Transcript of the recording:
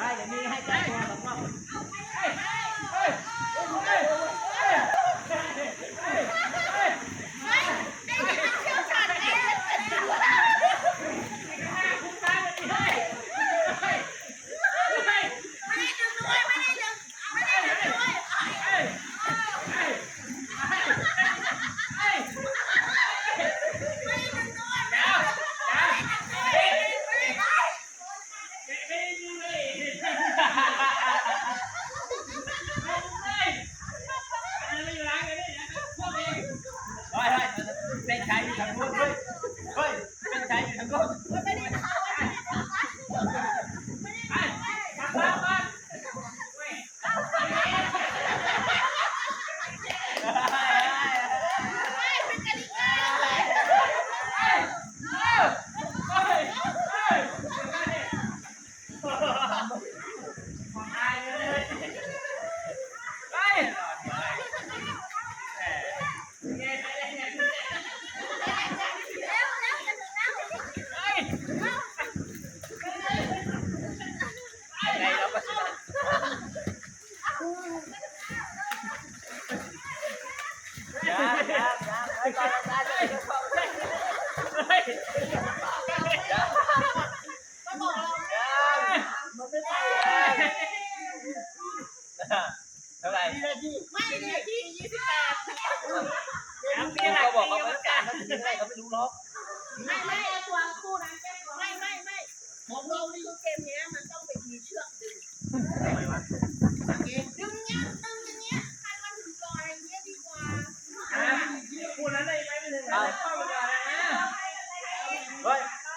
ได้เดี๋ยวนี้ให้ใจตัวสองรอบ เฮ้ยเฮ้ย เป็นชายอยู่ทางนู้นเฮ้ยเฮ้ยเป็นชายอยู่ทางนู้นไงเราก็ชนะยาอยา อยาไปก่อนนะเฮ้ยเฮ้ยยามันไม่ไปเท่าไหร่เขาบอกเขาไม่กล้าเขาถึงได้เขาไม่รู้หรอกไม่ไม่ตัวคู่นั้นไม่ไม่ไม่ของเรานี่เกมนี้มันต้องไปมีเชือกดึง Vai.